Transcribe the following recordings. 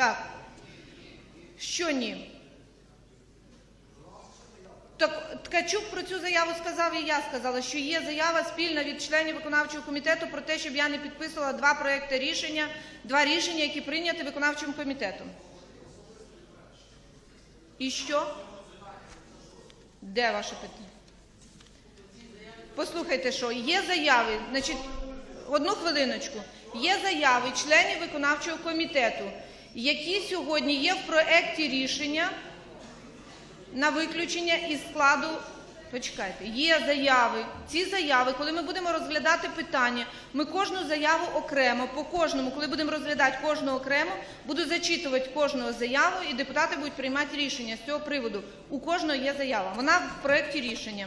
Так. Що ні? Так Ткачук про цю заяву сказав, і я сказала, що є заява спільна від членів виконавчого комітету про те, щоб я не підписувала два проекти рішення, два рішення, які прийняті виконавчим комітетом. І що? Де ваше питання? Послухайте, що є заяви, значить, одну хвилиночку. Є заяви членів виконавчого комітету, які сьогодні є в проекті рішення на виключення із складу. Почекайте, є заяви. Ці заяви, коли ми будемо розглядати питання, ми кожну заяву окремо, по кожному, коли будемо розглядати кожну окремо, буду зачитувати кожну заяву, і депутати будуть приймати рішення з цього приводу. У кожного є заява. Вона в проекті рішення.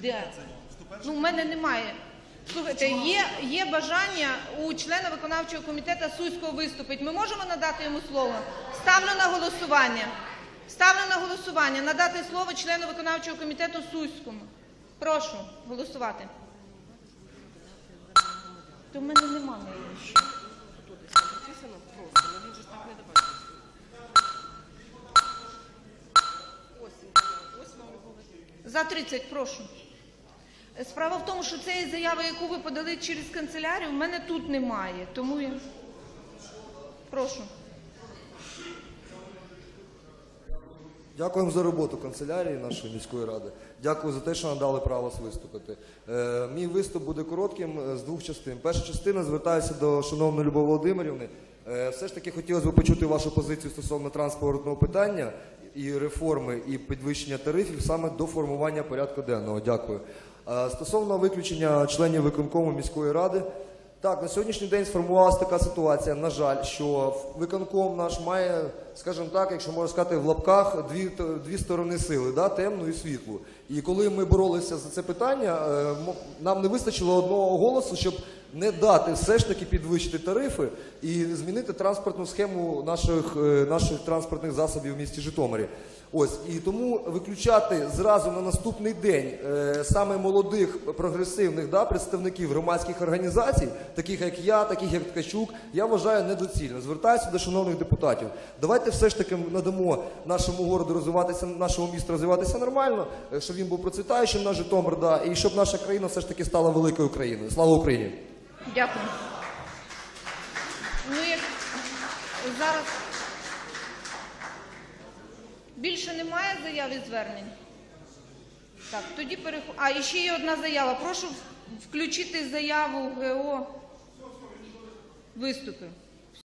Де? Ну, в мене немає. Слухайте, є, є бажання у члена виконавчого комітету Суського виступити. Ми можемо надати йому слово? Ставлю на голосування. Ставлю на голосування надати слово члену виконавчого комітету Суському. Прошу голосувати. То в мене немає За 30, прошу. Справа в тому, що цієї заяви, яку ви подали через канцелярію, в мене тут немає. Тому я прошу. Дякуємо за роботу канцелярії нашої міської ради. Дякую за те, що надали право виступити. Е, мій виступ буде коротким е, з двох частин. Перша частина звертаюся до шановної Любові Володимирівни. Е, все ж таки хотілося б почути вашу позицію стосовно транспортного питання і реформи, і підвищення тарифів саме до формування порядку денного. Дякую. Стосовно виключення членів виконкому міської ради. Так, на сьогоднішній день сформувалася така ситуація, на жаль, що виконком наш має, скажімо так, якщо можна сказати, в лапках дві, дві сторони сили, да, темну і світлу. І коли ми боролися за це питання, е, нам не вистачило одного голосу, щоб не дати все ж таки підвищити тарифи і змінити транспортну схему наших, е, наших транспортних засобів в місті Житомирі. Ось і тому виключати зразу на наступний день е, саме молодих прогресивних да, представників громадських організацій, таких як я, таких як Ткачук, я вважаю недоцільно. Звертаюся до шановних депутатів. Давайте все ж таки надамо нашому городу розвиватися, нашому місту розвиватися нормально, е, щоб він був процвітаючим наш Житомир, да, і щоб наша країна все ж таки стала великою країною. Слава Україні! Дякую. Ну, як зараз більше немає заяв і звернень? Так, тоді переходимо. А, ще є одна заява. Прошу включити заяву ГО виступи.